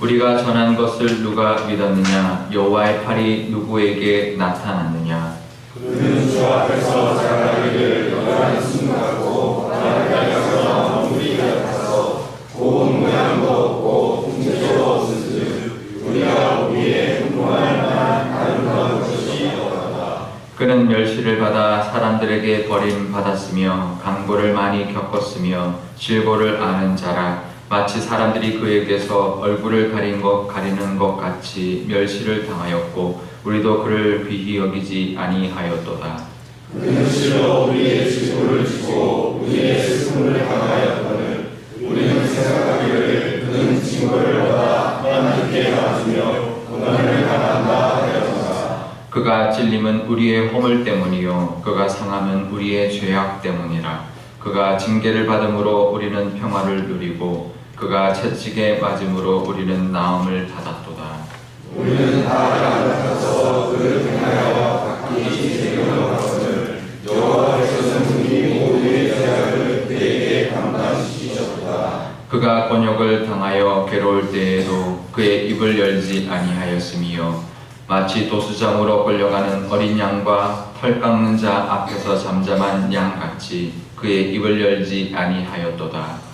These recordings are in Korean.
우리가 전한 것을 누가 믿었느냐? 여호와의 팔이 누구에게 나타났느냐? 그는 주 앞에서 자기를 여전히 순응하고 나를 달려서 우리 같아서 고운 모양도 없고 궁지도 없은즉 우리가 우리의 분노할 만한 아름다운 것이 없다. 그는 멸시를 받아 사람들에게 버림받았으며 강보를 많이 겪었으며 질고를 아는 자라 마치 사람들이 그에게서 얼굴을 가린 것 가리는 것 같이 멸시를 당하였고 우리도 그를 귀히 여기지 아니하였도다. 그는 실로 우리의 질고를 지고 우리의 슬픔을 당하였거늘 우리는 생각하기를 그는 징벌을 받아 하나님께 맞으며 고난을 당한다 하였다. 그가 찔림은 우리의 허물 때문이요. 그가 상함은 우리의 죄악 때문이라. 그가 징계를 받음으로 우리는 평화를 누리고 그가 채찍에 맞음으로 우리는 나음을 받았도다. 우리는 다 양같아서 그를 행하여 각기 제경하거늘 여호와께서는 우리 모두의 죄악을 그에게 감당시키셨다. 그가 곤욕을 당하여 괴로울 때에도 그의 입을 열지 아니하였으며 마치 도수장으로 끌려가는 어린 양과 털 깎는 자 앞에서 잠잠한 양같이 그의 입을 열지 아니하였도다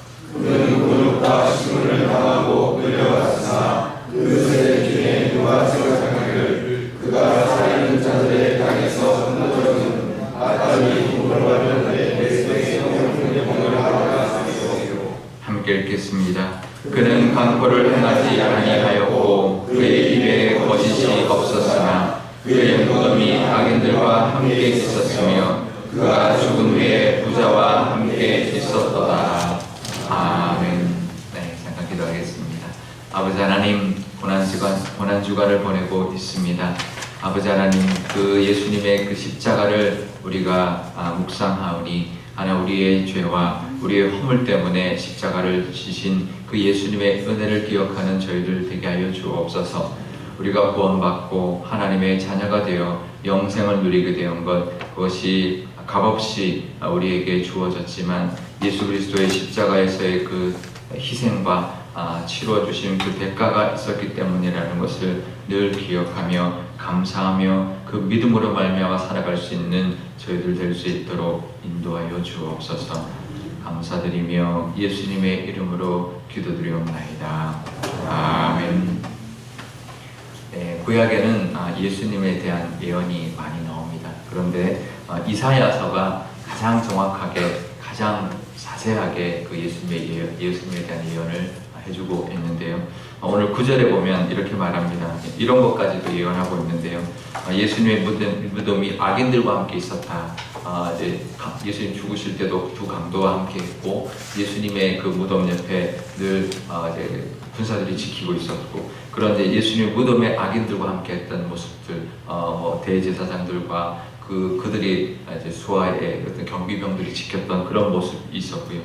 기도하겠습니다. 아버지 하나님 고난 주간 고난 주간을 보내고 있습니다. 아버지 하나님 그 예수님의 그 십자가를 우리가 아, 묵상하오니 하나 우리의 죄와 우리의 허물 때문에 십자가를 지신 그 예수님의 은혜를 기억하는 저희들 되게 하여 주옵소서. 우리가 구원받고 하나님의 자녀가 되어 영생을 누리게 된것 그것이 값없이 우리에게 주어졌지만 예수 그리스도의 십자가에서의 그 희생과 아, 치루어 주신 그 대가가 있었기 때문이라는 것을 늘 기억하며 감사하며 그 믿음으로 말미암아 살아갈 수 있는 저희들 될 수 있도록 인도하여 주옵소서. 감사드리며 예수님의 이름으로 기도드리옵나이다. 아멘. 네, 구약에는 아, 예수님에 대한 예언이 많이 나옵니다. 그런데 아, 이사야서가 가장 정확하게 가장 자세하게 그 예수님의 예, 예수님에 대한 예언을 해주고 있는데요. 어, 오늘 구절에 보면 이렇게 말합니다. 이런 것까지도 예언하고 있는데요. 어, 예수님의 무덤, 무덤이 악인들과 함께 있었다. 어, 예수님 죽으실 때도 두 강도와 함께 했고 예수님의 그 무덤 옆에 늘 군사들이 지키고 있었고 그런데 예수님 무덤에 악인들과 함께 했던 모습들, 어, 뭐 대제사장들과 그 그들이 이제 수하의 어떤 경비병들이 지켰던 그런 모습이 있었고요.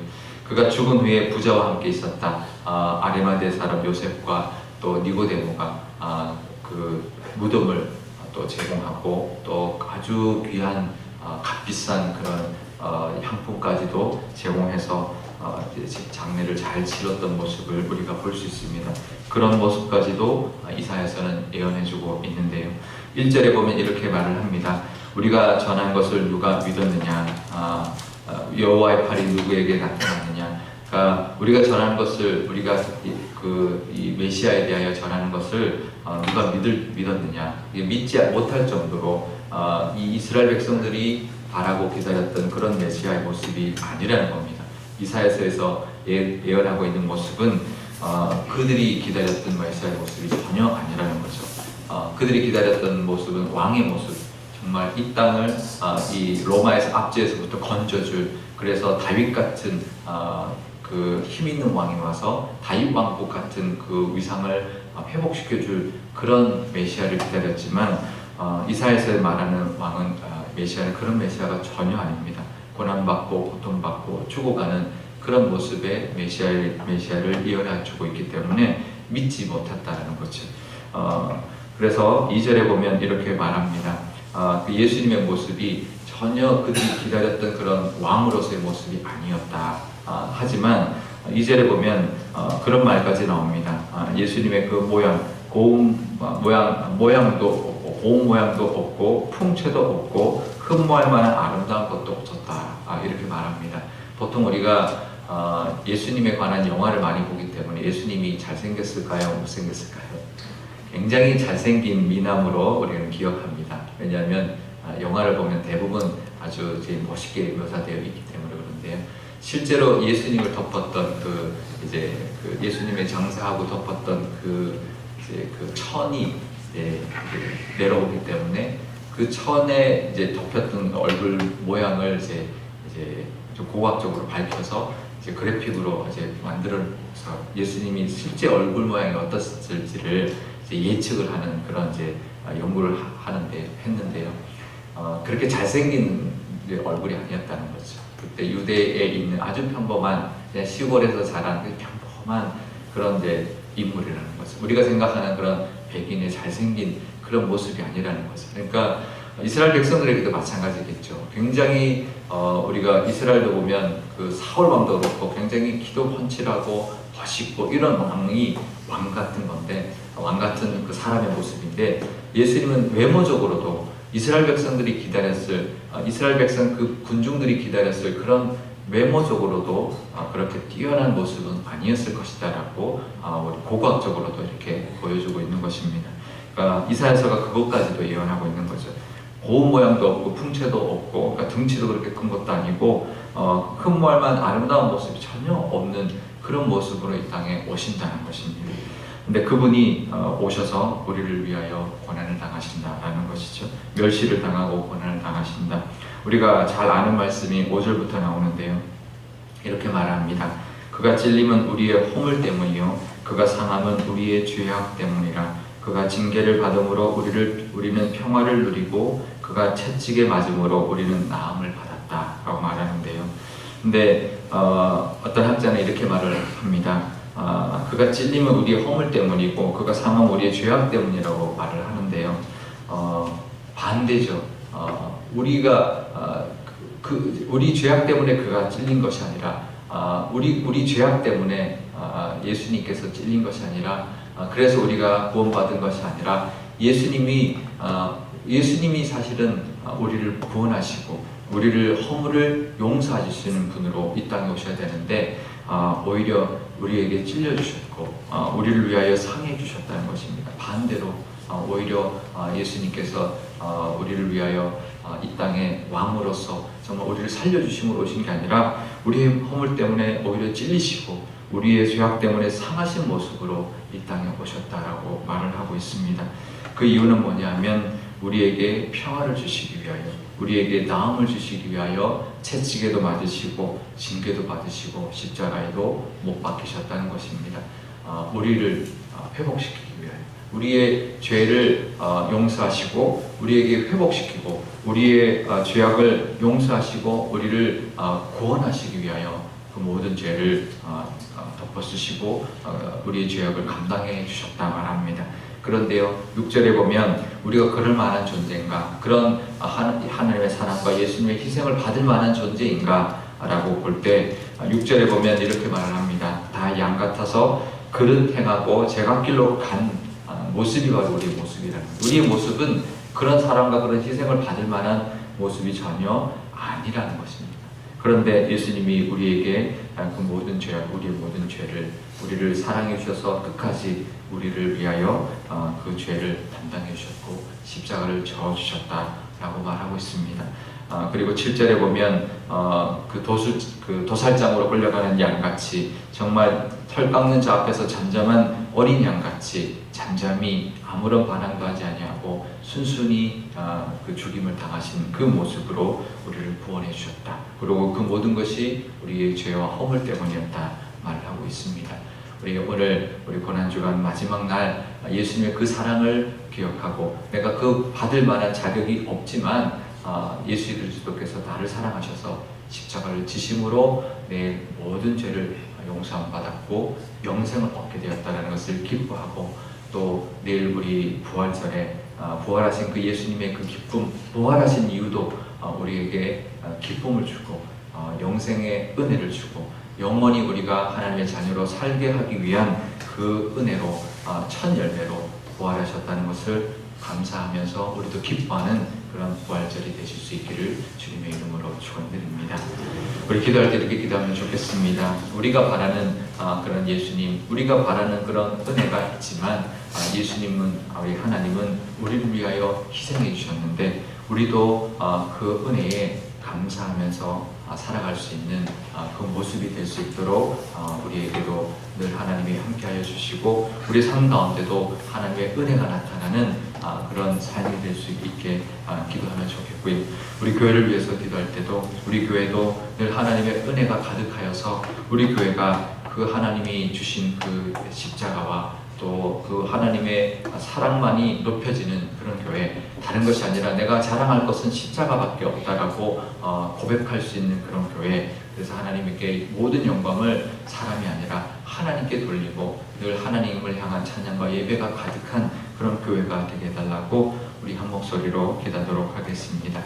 그가 죽은 후에 부자와 함께 있었다. 아, 아리마대 사람 요셉과 또 니고데모가 아, 그 무덤을 또 제공하고 또 아주 귀한 아, 값비싼 그런 어, 향품까지도 제공해서 어, 장례를 잘 치렀던 모습을 우리가 볼 수 있습니다. 그런 모습까지도 아, 이사야서는 예언해주고 있는데요. 1절에 보면 이렇게 말을 합니다. 우리가 전한 것을 누가 믿었느냐? 아, 아, 여호와의 팔이 누구에게 나타났느냐? 그러니까 우리가 전하는 것을 우리가 이, 그, 이 메시아에 대하여 전하는 것을 어, 누가 믿을 믿었느냐? 믿지 못할 정도로 어, 이 이스라엘 백성들이 바라고 기다렸던 그런 메시아의 모습이 아니라는 겁니다. 이사야서에서 예, 예언하고 있는 모습은 어, 그들이 기다렸던 메시아의 모습이 전혀 아니라는 거죠. 어, 그들이 기다렸던 모습은 왕의 모습, 정말 이 땅을 아, 이 로마에서 압제에서부터 건져줄 그래서 다윗 같은 아, 그 힘 있는 왕이 와서 다윗 왕국 같은 그 위상을 아, 회복시켜줄 그런 메시아를 기다렸지만 어, 이사야에서 말하는 왕은 아, 메시아는 그런 메시아가 전혀 아닙니다. 고난받고 고통받고 죽어가는 그런 모습의 메시아를, 메시아를 예언해 주고 있기 때문에 믿지 못했다는 거죠. 어, 그래서 2절에 보면 이렇게 말합니다. 아, 그 예수님의 모습이 전혀 그들이 기다렸던 그런 왕으로서의 모습이 아니었다. 아, 하지만 2 절에 보면 어, 그런 말까지 나옵니다. 아, 예수님의 그 모양, 고운 어, 모양, 모양도 없고 고운 모양도 없고 풍채도 없고 흠모할 만한 아름다운 것도 없었다. 아, 이렇게 말합니다. 보통 우리가 어, 예수님에 관한 영화를 많이 보기 때문에 예수님이 잘생겼을까요? 못생겼을까요? 굉장히 잘생긴 미남으로 우리는 기억합니다. 왜냐하면 아, 영화를 보면 대부분 아주 멋있게 묘사되어 있기 때문에 그런데요. 실제로 예수님을 덮었던 그 이제 그 예수님의 장사하고 덮었던 그 이제 그 천이 이제 그 내려오기 때문에 그 천에 이제 덮였던 얼굴 모양을 이제 이제 좀 고학적으로 밝혀서 이제 그래픽으로 이제 만들어서 예수님이 실제 얼굴 모양이 어떻을지를 예측을 하는 그런 이제 아, 연구를 하- 하는데 했는데요. 어, 그렇게 잘생긴 얼굴이 아니었다는 거죠. 그때 유대에 있는 아주 평범한 시골에서 자란 그 평범한 그런 이제 인물이라는 거죠. 우리가 생각하는 그런 백인의 잘생긴 그런 모습이 아니라는 거죠. 그러니까 이스라엘 백성들에게도 마찬가지겠죠. 굉장히 어, 우리가 이스라엘도 보면 그 사울 왕도 그렇고 굉장히 기도 헌칠하고 멋있고 이런 왕이 왕 같은 건데 왕 같은 그 사람의 모습인데 예수님은 외모적으로도 이스라엘 백성들이 기다렸을 어, 이스라엘 백성 그 군중들이 기다렸을 그런 외모적으로도 어, 그렇게 뛰어난 모습은 아니었을 것이다라고 어, 우리 고고학적으로도 이렇게 보여주고 있는 것입니다. 그러니까 이사야서가 그것까지도 예언하고 있는 거죠. 고운 모양도 없고 풍채도 없고 그러니까 등치도 그렇게 큰 것도 아니고 어, 흠모할 만한 아름다운 모습이 전혀 없는 그런 모습으로 이 땅에 오신다는 것입니다. 근데 그분이 어, 오셔서 우리를 위하여 고난을 당하신다라는 것이죠. 멸시를 당하고 고난을 당하신다. 우리가 잘 아는 말씀이 5절부터 나오는데요. 이렇게 말합니다. 그가 찔림은 우리의 허물 때문이요 그가 상함은 우리의 죄악 때문이라 그가 징계를 받음으로 우리를 우리는 평화를 누리고 그가 채찍에 맞음으로 우리는 나음을 받았다라고 말하는데요. 근데 어, 어떤 학자는 이렇게 말을 합니다. 아, 그가 찔림은 우리의 허물 때문이고 그가 상함은 우리의 죄악 때문이라고 말을 하는데요. 어, 반대죠. 어, 우리가 아, 그, 그 우리 죄악 때문에 그가 찔린 것이 아니라 아, 우리 우리 죄악 때문에 아, 예수님께서 찔린 것이 아니라 아, 그래서 우리가 구원받은 것이 아니라 예수님이 아, 예수님이 사실은 아, 우리를 구원하시고 우리를 허물을 용서해 주시는 분으로 이 땅에 오셔야 되는데 아, 오히려 우리에게 찔려 주셨고 아, 우리를 위하여 상해 주셨다는 것입니다. 반대로 아, 오히려 아, 예수님께서 아, 우리를 위하여 아, 이 땅에 왕으로서 정말 우리를 살려 주심으로 오신 게 아니라 우리의 허물 때문에 오히려 찔리시고 우리의 죄악 때문에 상하신 모습으로 이 땅에 오셨다라고 말을 하고 있습니다. 그 이유는 뭐냐면 우리에게 평화를 주시기 위하여 우리에게 나음을 주시기 위하여 채찍에도 맞으시고 징계도 받으시고 십자가에도 못 박히셨다는 것입니다. 아, 우리를 아, 회복시키기 위하여 우리의 죄를 어, 용서하시고 우리에게 회복시키고 우리의 어, 죄악을 용서하시고 우리를 어, 구원하시기 위하여 그 모든 죄를 어, 어, 덮어쓰시고 어, 우리의 죄악을 감당해 주셨다 말합니다. 그런데요, 6절에 보면 우리가 그럴 만한 존재인가? 그런 어, 하- 하나님의 사랑과 예수님의 희생을 받을 만한 존재인가? 라고 볼 때 6절에 보면 이렇게 말을 합니다. 다 양 같아서 그릇 행하고 제각길로 간 아, 모습이 바로 우리의 모습이라는 거예요. 우리의 모습은 그런 사랑과 그런 희생을 받을 만한 모습이 전혀 아니라는 것입니다. 그런데 예수님이 우리에게 그 모든 죄, 우리의 모든 죄를 우리를 사랑해 주셔서 끝까지 우리를 위하여 어, 그 죄를 담당해 주셨고 십자가를 져 주셨다라고 말하고 있습니다. 아, 그리고 7절에 보면 어, 그 도수 그 도살장으로 끌려가는 양같이 정말 털 깎는 자 앞에서 잠잠한 어린 양같이 잠잠히 아무런 반항도 하지 아니하고 순순히 아, 그 죽임을 당하신 그 모습으로 우리를 구원해 주셨다. 그리고 그 모든 것이 우리의 죄와 허물 때문이었다 말을 하고 있습니다. 우리 오늘 우리 고난 주간 마지막 날 예수님의 그 사랑을 기억하고 내가 그 받을 만한 자격이 없지만 아, 예수 그리스도께서 나를 사랑하셔서 십자가를 지심으로 내 모든 죄를 용서함 받았고 영생을 얻게 되었다는 것을 기뻐하고 또 내일 우리 부활절에 아, 부활하신 그 예수님의 그 기쁨, 부활하신 이유도 아, 우리에게 아, 기쁨을 주고 아, 영생의 은혜를 주고 영원히 우리가 하나님의 자녀로 살게 하기 위한 그 은혜로 아, 첫 열매로 부활하셨다는 것을 감사하면서 우리도 기뻐하는 그런 부활절이 되실 수 있기를 주님의 이름으로 축원드립니다. 우리 기도할 때 이렇게 기도하면 좋겠습니다. 우리가 바라는 아, 그런 예수님, 우리가 바라는 그런 은혜가 있지만 아, 예수님은 아, 우리 하나님은 우리를 위하여 희생해 주셨는데 우리도 아, 그 은혜에 감사하면서 아, 살아갈 수 있는 아, 그 모습이 될 수 있도록 아, 우리에게도 늘 하나님이 함께하여 주시고 우리 삶 가운데도 하나님의 은혜가 나타나는 아, 그런 삶이 될 수 있게 아, 기도하면 좋겠고요. 우리 교회를 위해서 기도할 때도 우리 교회도 늘 하나님의 은혜가 가득하여서 우리 교회가 그 하나님이 주신 그 십자가와 또 그 하나님의 사랑만이 높여지는 그런 교회 다른 것이 아니라 내가 자랑할 것은 십자가밖에 없다라고 어, 고백할 수 있는 그런 교회 그래서 하나님께 모든 영광을 사람이 아니라 하나님께 돌리고 늘 하나님을 향한 찬양과 예배가 가득한 그런 교회가 되게 해달라고 우리 한 목소리로 기도하도록 하겠습니다.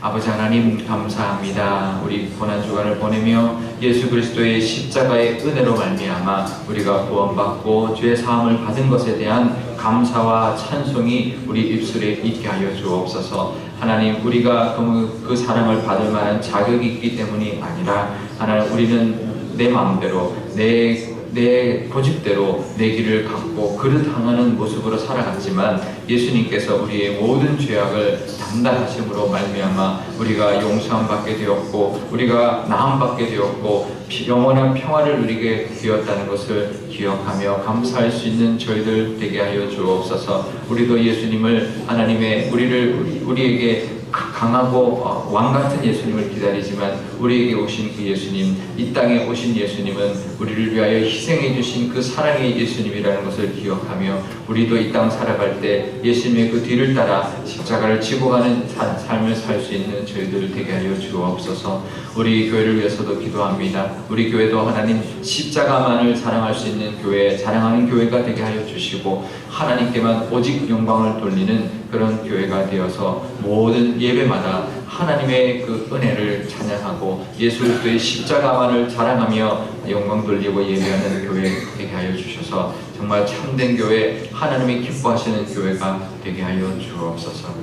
아버지 하나님 감사합니다. 우리 고난 주간을 보내며 예수 그리스도의 십자가의 은혜로 말미암아 우리가 구원받고 죄 사함을 받은 것에 대한 감사와 찬송이 우리 입술에 있게 하여 주옵소서. 하나님 우리가 그, 그 사랑을 받을 만한 자격이 있기 때문이 아니라 하나님 우리는 내 마음대로 내 내 고집대로 내 길을 갖고 그릇 향하는 모습으로 살아갔지만 예수님께서 우리의 모든 죄악을 담당하심으로 말미암아 우리가 용서함 받게 되었고 우리가 나음 받게 되었고 피- 영원한 평화를 누리게 되었다는 것을 기억하며 감사할 수 있는 저희들 되게 하여 주옵소서. 우리도 예수님을 하나님의 우리를 우리- 우리에게 강하고 어, 왕 같은 예수님을 기다리지만 우리에게 오신 그 예수님, 이 땅에 오신 예수님은 우리를 위하여 희생해 주신 그 사랑의 예수님이라는 것을 기억하며 우리도 이 땅 살아갈 때 예수님의 그 뒤를 따라 십자가를 지고 가는 사- 삶을 살 수 있는 저희들 되게 하여 주옵소서. 우리 교회를 위해서도 기도합니다. 우리 교회도 하나님 십자가만을 사랑할 수 있는 교회, 사랑하는 교회가 되게 하여 주시고 하나님께만 오직 영광을 돌리는 그런 교회가 되어서 모든 예배마다 하나님의 그 은혜를 찬양하고 예수 그리스도의 십자가만을 자랑하며 영광 돌리고 예배하는 교회 되게 하여 주셔서 정말 참된 교회 하나님이 기뻐하시는 교회가 되게 하여 주옵소서.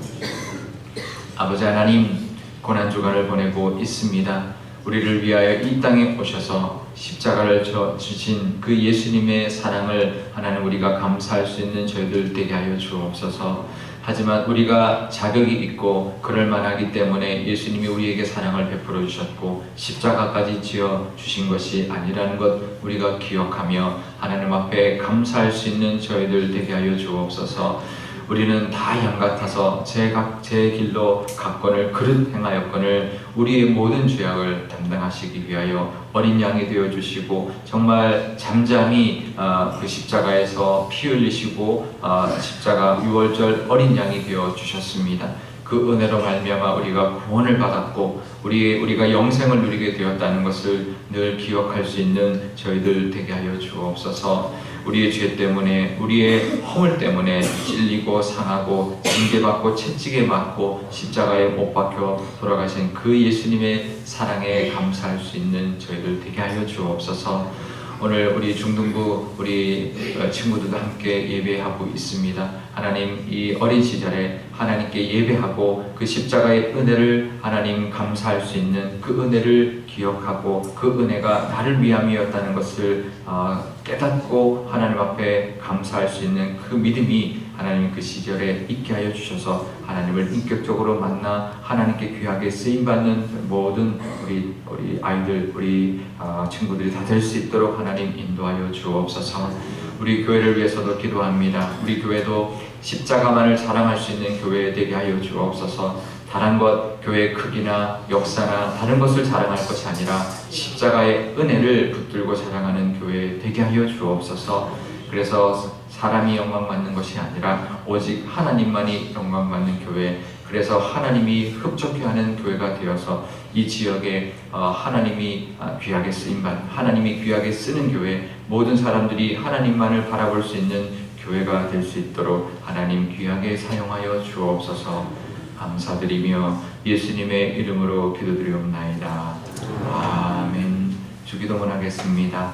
아버지 하나님 고난 주간을 보내고 있습니다. 우리를 위하여 이 땅에 오셔서 십자가를 져 주신 그 예수님의 사랑을 하나님 우리가 감사할 수 있는 저희들 되게 하여 주옵소서. 하지만 우리가 자격이 있고 그럴 만하기 때문에 예수님이 우리에게 사랑을 베풀어 주셨고 십자가까지 지어 주신 것이 아니라는 것 우리가 기억하며 하나님 앞에 감사할 수 있는 저희들 되게 하여 주옵소서. 우리는 다 양 같아서 제 각 제 길로 갔건을 그릇 행하였건을 우리의 모든 죄악을 담당하시기 위하여 어린 양이 되어 주시고 정말 잠잠히 아, 그 십자가에서 피 흘리시고 아, 십자가 유월절 어린 양이 되어 주셨습니다. 그 은혜로 말미암아 우리가 구원을 받았고 우리 우리가 영생을 누리게 되었다는 것을 늘 기억할 수 있는 저희들 되게 하여 주옵소서. 우리의 죄 때문에 우리의 허물 때문에 찔리고 상하고 징계받고 채찍에 맞고 십자가에 못 박혀 돌아가신 그 예수님의 사랑에 감사할 수 있는 저희들 되게 하여 주옵소서. 오늘 우리 중등부 우리 어, 친구들도 함께 예배하고 있습니다. 하나님 이 어린 시절에 하나님께 예배하고 그 십자가의 은혜를 하나님 감사할 수 있는 그 은혜를 기억하고 그 은혜가 나를 위함이었다는 것을 어, 깨닫고 하나님 앞에 감사할 수 있는 그 믿음이 하나님 그 시절에 있게 하여 주셔서 하나님을 인격적으로 만나 하나님께 귀하게 쓰임 받는 모든 우리 우리 아이들 우리 어, 친구들이 다 될 수 있도록 하나님 인도하여 주옵소서. 우리 교회를 위해서도 기도합니다. 우리 교회도 십자가만을 자랑할 수 있는 교회 되게 하여 주옵소서. 다른 것 교회의 크기나 역사나 다른 것을 자랑할 것이 아니라 십자가의 은혜를 붙들고 자랑하는 교회 되게 하여 주옵소서. 그래서 사람이 영광 받는 것이 아니라 오직 하나님만이 영광 받는 교회. 그래서 하나님이 흡족해 하는 교회가 되어서 이 지역에 어, 하나님이 아, 귀하게 쓰임 받, 하나님이 귀하게 쓰는 교회, 모든 사람들이 하나님만을 바라볼 수 있는 교회가 될 수 있도록 하나님 귀하게 사용하여 주옵소서. 감사드리며 예수님의 이름으로 기도드리옵나이다. 아멘. 주기도문 하겠습니다.